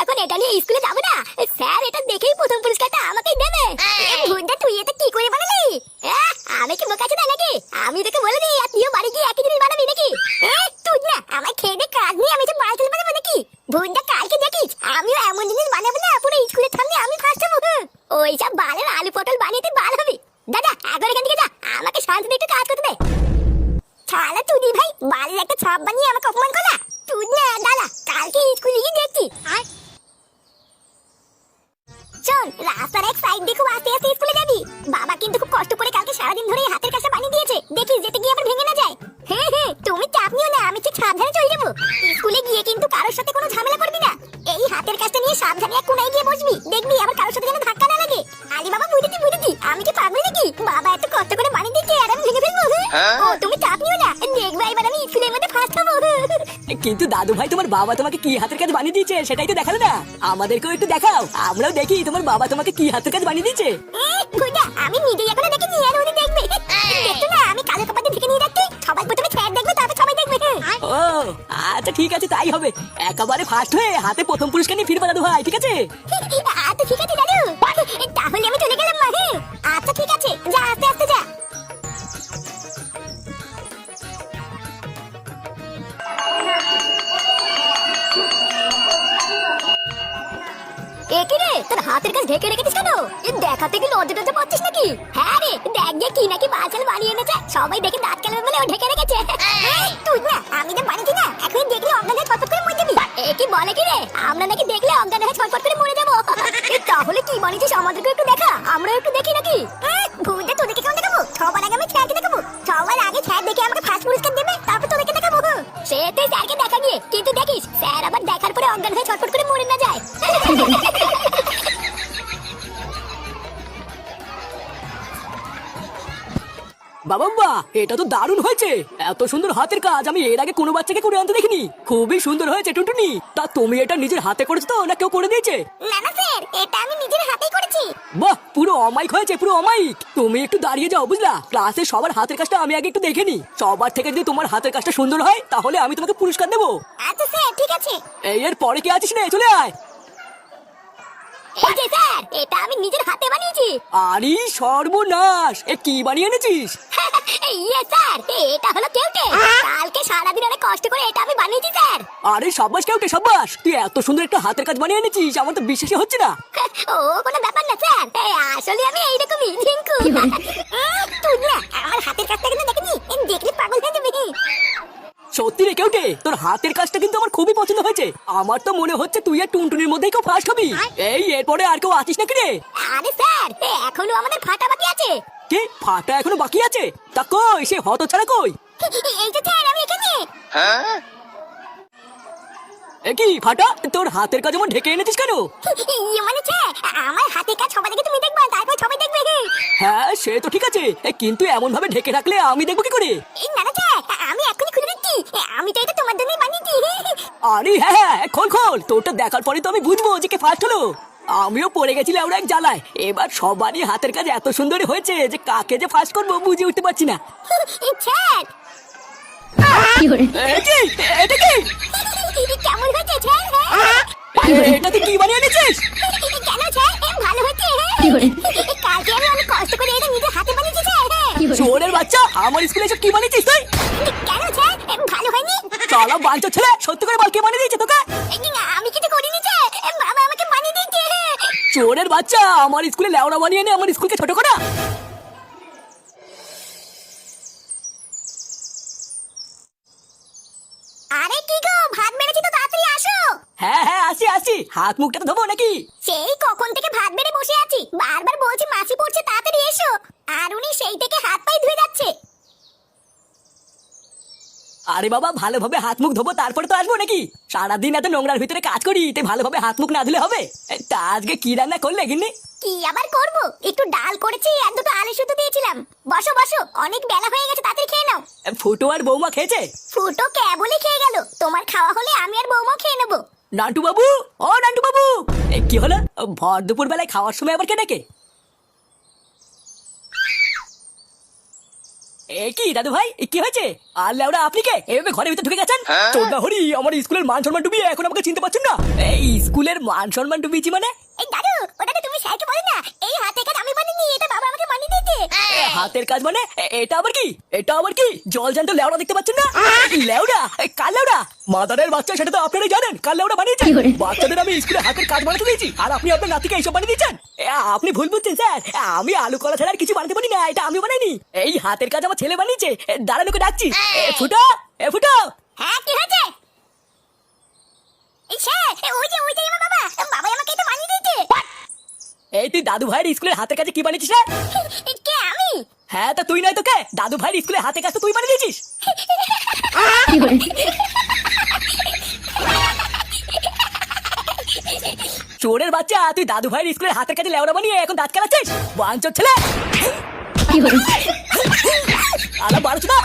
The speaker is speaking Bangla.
দেখো না স্যার এটা দেখেই প্রথম পুরস্কারটা আমাকেই দেবে। এ ভুন্ডা তুই এটা কি করে বানালি? আমি কি বোকা চোদা নাকি? আমি তোকে বলে দিই আর তুইও বাড়ি গিয়ে একই জিনিস বানাবি নাকি? তুই না আমার খেয়ে দে কাজ নিয়ে আমি যে মার্কেল বানাবো নাকি? ভুন্ডা কালকে দেখিস আমিও এমন জিনিস বানাবো না পুরো স্কুলের সামনে আমি ফার্স্ট হব। ওই সব বালের আলু পটল বানিয়ে তুই বাল হবি। দাদা একবার এখান থেকে যা আমাকে শান্তিতে একটু কাজ করতে দে। তুই ভাই বালের একটা ছাপ বানিয়ে আমাকে অপমান করা শোন রাস্তার এক সাইড দেখো আস্তে আস্তে স্কুলে যাবি। বাবা কিন্তু খুব কষ্ট করে কালকে সারাদিন ধরে হাতের কাছে বানিয়ে দিয়েছে। দেখি যেতে গিয়ে আবার ভেঙে না যায়। হ্যাঁ হ্যাঁ তুমি চাপ নিও না, আমি ঠিক সাবধানে চলে যাব। স্কুলে গিয়ে কিন্তু কারোর সাথে কোনো ঝামেলা করবি না। এই হাতের কাজটা নিয়ে সাবধানে এক কোনায় গিয়ে বসবি। দেখবি আবার কিন্তু দাদু ভাই তোমার বাবা তোমাকে কি হাতের কাজ বানিয়ে দিয়েছে? সেটাই তো দেখাল না। আমাদেরকেও একটু দেখাও। আমরাও দেখি তোমার বাবা তোমাকে কি হাতের কাজ বানিয়ে দিয়েছে। আমি নিজে এখনও দেখিনি আর উনি দেখবে। দেখতো না আমি কালো কাপড় ঢেকে নিয়ে যাচ্ছি সবাই প্রথমে স্যার দেখবে তারপর সবাই দেখবে। ও আচ্ছা ঠিক আছে তাই হবে। একেবারে ফার্স্ট হয়ে হাতে প্রথম পুরস্কার নিয়ে ফিরবা দাদু ভাই ঠিক আছে? তোর হাতের কাছে ঢেকে রেখেছিস কেন? এ দেখাতে কি লজ্জা টজ্জা পাচ্ছিস নাকি? হ্যাঁ রে দেখ গিয়ে কি নাকি বাচাল বানিয়ে এনেছে। সবাই দেখে দাঁত কেলাবে বলে ও ঢেকে রেখেছে। তুই না আমি যে বানিয়েছি না এখন দেখলে অজ্ঞান হয়ে ছটফট করে মরে যাবি। এ কি বলে কি রে? আমরা নাকি দেখলে অজ্ঞান হয়ে ছটফট করে মরে যাব। তাহলে কি বানিয়েছিস আমাদেরকে একটু দেখা? আমরা একটু দেখি নাকি? ভুলটা তোদেরকে কেমন দেখাবো? সবার আগে আমি স্যারকে দেখাবো। সবার আগে স্যার দেখে আমাকে বাবা এটা তো দারুণ হয়েছে। এত সুন্দর হাতের কাজ আমি এর আগে কোনো বাচ্চাকে করে আনতে দেখিনি। খুবই সুন্দর হয়েছে টুনটুনি। তা তুমি এটা নিজের হাতে করেছ তো না কেউ করে দিয়েছে? না না স্যার এটা আমি নিজের হাতেই করেছি। বাহ পুরো অমাইক হয়েছে পুরো অমাইক তুমি একটু দাঁড়িয়ে যাও বুঝলা? ক্লাসে সবার হাতের কাজটা আমি আগে একটু দেখে নি সবার থেকে যদি তোমার হাতের কাজটা সুন্দর হয় তাহলে আমি তোমাকে পুরস্কার দেবো। আচ্ছা স্যার ঠিক আছে। এই এর পরে কি আছিস রে চলে আয়। এই যে স্যার এটা আমি নিজের হাতে বানিয়েছি। আরে সর্বনাশ এ কি বানিয়ে এনেছিস? ইয়ে স্যার এটা হলো কেউটে। কালকে সারাদিন অনেক কষ্ট করে এটা আমি বানিয়েছি স্যার। আরে সাব্বাস কেউটে সাব্বাস। তুই এত সুন্দর একটা হাতের কাজ বানিয়ে এনেছিস আমার তো বিশ্বাসই হচ্ছে না। ও কোনো ব্যাপার না স্যার। আসলে আমি এইরকমই ঝিঙ্কু। তুই না আমার হাতের কাজটা সত্যি রে কেউটে তোর হাতের কাজটা কিন্তু আমার খুবই পছন্দ হয়েছে। আমার তো মনে হচ্ছে তুই আর টুনটুনির মধ্যেই কেউ ফার্স্ট হবি। এই এরপরে আর কেউ আছিস নাকি রে? আরে স্যার এখনও আমাদের ফাটা বাকি আছে। কে? ফাটা এখনও বাকি আছে? তা কই সে হত ছাড়া কই? এই যে স্যার আমি এখানে। হ্যাঁ? এ কি ফাটা? তোর হাতের কাজ এমন ঢেকে এনেছিস কেন? ইয়ে মানে আমার হাতের কাজ সবাই দেখে তুমি দেখবে তারপর সবাই দেখবে। হ্যাঁ সে তো ঠিক আছে। কিন্তু এমন ভাবে ঢেকে রাখলে আমি দেখব কি করে? এই না না আমি দিচ্ছি আমি তো এটা তোমার জন্যই বানিয়েছি। আরে হ্যাঁ হ্যাঁ খোল খোল। তোরটা দেখার পরে তো আমি বুঝব যে কে ফার্স্ট হলো। আমিও পড়ে গেছিলাম ওরা এক জ্বালায়। এবার সবারই হাতের কাজ এত সুন্দর হয়েছে যে কাকে যে ফার্স্ট করব বুঝে উঠতে পারছি না। এটা কি? কেমন হয়েছে? স্যার হ্যাঁ? তুই কি বানিয়ে এনেছিস? কেন স্যার ভালো হচ্ছে হ্যাঁ? কালকে আমি অনেক কষ্ট করে এটা নিজের হাতে বানিয়েছি স্যার হ্যাঁ? চোরের বাচ্চা আমার স্কুলে এসব কি বানিয়েছিস তুই? কেন চলা বাঞ্চ ছেলে। সত্যি করে বল কে বানিয়ে দিয়েছে তোকে? আমি কিছু করিনি এ, বাবা আমাকে বানিয়ে দিয়েছে। চোরের বাচ্চা আমার স্কুলে লেওড়া বানিয়ে এনে আমার স্কুলকে ছোট করা। আরে কি গো ভাত বেড়েছি তো তাড়াতাড়ি আসো। হ্যাঁ হ্যাঁ আসি আসি হাত মুখটা তো ধোবো নাকি? সেই কখন থেকে ভাত বেড়ে বসে আছি। বারবার বলছি মাছি পড়ছে তাড়াতাড়ি এসো। আর উনি সেই থেকে হাত পায়ে ধুয়ে যাচ্ছে। আরে বাবা ভালোভাবে হাত মুখ ধোবো তারপরে তো আসব নাকি? সারাদিন এত নোংরার ভিতরে কাজ করি তাই ভালোভাবে হাত মুখ না ধুলে হবে? তা আজকে কি রান্না করলে গিন্নি? কি আবার করব? একটু ডাল করেছি আর দুটো আলু সুতো দিয়েছিলাম। বসো বসো অনেক বেলা হয়ে গেছে তাড়াতাড়ি খেয়ে নাও। ফুটো আর বৌমা খেয়েছে? ফুটো কেবলই খেয়ে গেল। তোমার খাওয়া হলে আমি আর বৌমা খেয়ে নেব। নান্টু বাবু ও নান্টু বাবু এ, কি হলো? ভর দুপুর বেলায় খাওয়ার সময় আবার কে ডেকে? এ কি দাদু ভাই? কি হয়েছে? আর লেওড়া আপনি কে? এভাবে ঘরের ভিতরে ঢুকে গেছেন? চোদ্দা হরি আমার স্কুলের মান সম্মান ডুবিয়ে এখন আমাকে চিনতে পারছেন না? এই স্কুলের মান সম্মান ডুবিয়েছি মানে? হাতের কাজ মানে? এটা আবার কি? এটা আবার কি? জল জ্যান্ত লেওড়া দেখতে পাচ্ছেন না? লেওড়া? কার লেওড়া? মাদারের বাচ্চা সেটা তো আপনারাই জানেন। কাল লেওড়া বানিয়েছে বাচ্চাদের আমি স্কুলে হাতের কাজ বানাতে দিয়েছি। আর আপনি আপনার নাতিকে এইসব বানিয়ে দিচ্ছেন? আপনি ভুল বুঝছেন স্যার। আমি আলু কলা ছাড়া আর কিছু বানাতে পারি না। এটা আমি বানাইনি। এই হাতের কাজ আমার ছেলে বানিয়েছে। এ, দাঁড়ান ওকে ডাকছি। ফুটো! এ ফুটো! হ্যাঁ কি হয়েছে? এই ওই যে ওই যে আমার বাবা। বাবা আমাকে এটা বানিয়ে দিয়েছে। এই তুই দাদু ভাইয়ের স্কুলের হাতের কাছে কি বানিয়েছিস হ্যাঁ তা তুই নয় তো কে দাদু ভাইয়ের স্কুলে হাতে কাছে তুই বানিয়ে দিয়েছিস? চোরের বাচ্চা তুই দাদু ভাইয়ের স্কুলের হাতের কাছে লেওড়া বানিয়ে এখন দাঁত খেলাচ্ছিস বাঞ্চোর ছেলে! আলা বাড়ছ না?